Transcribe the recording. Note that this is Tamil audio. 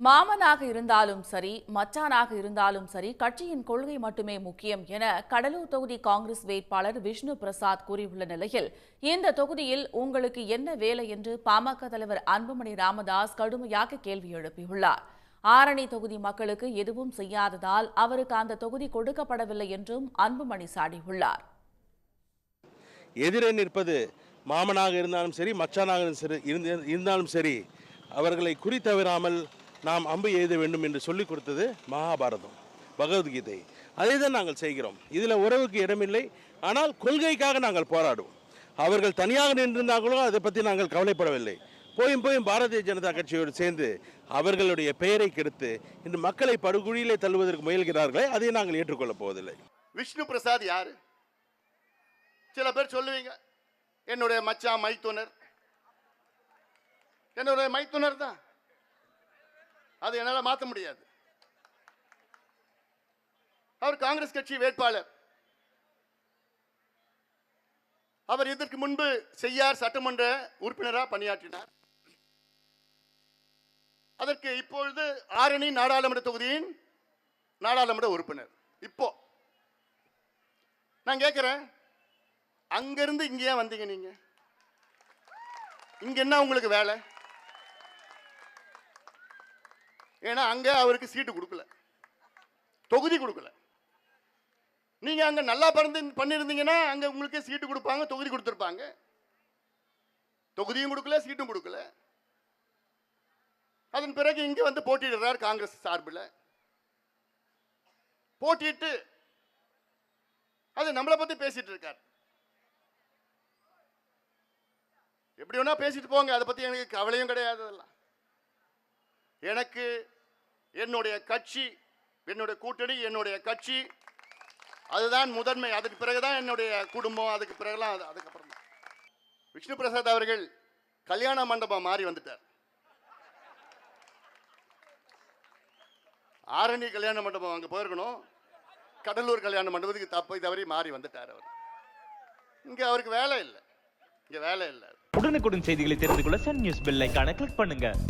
மாமனாக இருந்தாலும் சரி மச்சானாக இருந்தாலும் சரி கட்சியின் கொள்கை மட்டுமே முக்கியம் என கடலூர் தொகுதி காங்கிரஸ் வேட்பாளர் விஷ்ணு பிரசாத் கூறியுள்ள நிலையில் இந்த தொகுதியில் உங்களுக்கு என்ன வேலை என்று பாமக தலைவர் அன்புமணி ராமதாஸ் கடுமையாக கேள்வி எழுப்பியுள்ளார். ஆரணி தொகுதி மக்களுக்கு எதுவும் செய்யாததால் அவருக்கு அந்த தொகுதி கொடுக்கப்படவில்லை என்றும் அன்புமணி சாடியுள்ளார். எதிரே நிற்பது மாமனாக இருந்தாலும் சரி மச்சானாக சரி இருந்தாலும் சரி அவர்களை குறித்தவிராமல் நாம் அம்பு எய்த வேண்டும் என்று சொல்லிக் கொடுத்தது மகாபாரதம் பகவத்கீதை. அதை தான் நாங்கள் செய்கிறோம். இதில் உறவுக்கு இடமில்லை. ஆனால் கொள்கைக்காக நாங்கள் போராடுவோம். அவர்கள் தனியாக நின்றிருந்தார்களோ அதை பற்றி நாங்கள் கவலைப்படவில்லை. போயும் போயும் பாரதிய ஜனதா கட்சியோடு சேர்ந்து அவர்களுடைய பெயரை கெடுத்து இன்று மக்களை படுகுழியிலே தள்ளுவதற்கு முயல்கிறார்களே அதை நாங்கள் ஏற்றுக்கொள்ளப் போவதில்லை. விஷ்ணு பிரசாத் யார்? சில பேர் சொல்லுவீங்க என்னுடைய மச்சான் மைத்துனர். என்னுடைய மைத்துனர் தான். அது என்னால் மாற்ற முடியாது. அவர் காங்கிரஸ் கட்சி வேட்பாளர். அவர் இதற்கு முன்பு செய்யார் சட்டமன்ற உறுப்பினராக பணியாற்றினார். அதற்கு இப்பொழுது ஆரணி நாடாளுமன்ற தொகுதியின் நாடாளுமன்ற உறுப்பினர். இப்போ நான் கேட்குறேன் அங்கிருந்து இங்கே ஏன் வந்தீங்க நீங்க? இங்க என்ன உங்களுக்கு வேலை? ஏன்னா அங்கே அவருக்கு சீட்டு கொடுக்கல. தொகுதி கொடுக்கல. நீங்கள் அங்கே நல்லா பறந்து பண்ணியிருந்தீங்கன்னா அங்கே உங்களுக்கே சீட்டு கொடுப்பாங்க தொகுதி கொடுத்துருப்பாங்க. தொகுதியும் கொடுக்கல சீட்டும் கொடுக்கல. அதன் பிறகு இங்கே வந்து போட்டியிடுறார் காங்கிரஸ் சார்பில். போட்டிட்டு அது நம்மளை பற்றி பேசிட்டு இருக்கார். எப்படி வேணா பேசிட்டு போங்க அதை பற்றி எனக்கு கவலையும் கிடையாது அதெல்லாம். எனக்கு என்னுடைய கட்சி என்னுடைய கூட்டணி என்னுடைய கட்சி அதுதான் முதன்மை. அதுக்கு பிறகுதான் என்னுடைய குடும்பம் அதுக்கு பிறகுலாம் அது அதுக்கப்புறம். விஷ்ணு பிரசாத் அவர்கள் கல்யாண மண்டபம் மாறி வந்துட்டார். ஆரணி கல்யாண மண்டபம் அங்கே போயிருக்கணும். கடலூர் கல்யாண மண்டபத்துக்கு தப்பு தவறி மாறி வந்துட்டார் அவர். இங்கே அவருக்கு வேலை இல்லை. இங்கே வேலை இல்லை. உடனுக்குடன் செய்திகளை தெரிந்து கொள்ள சன் நியூஸ் பெல் ஐக்கான கிளிக் பண்ணுங்கள்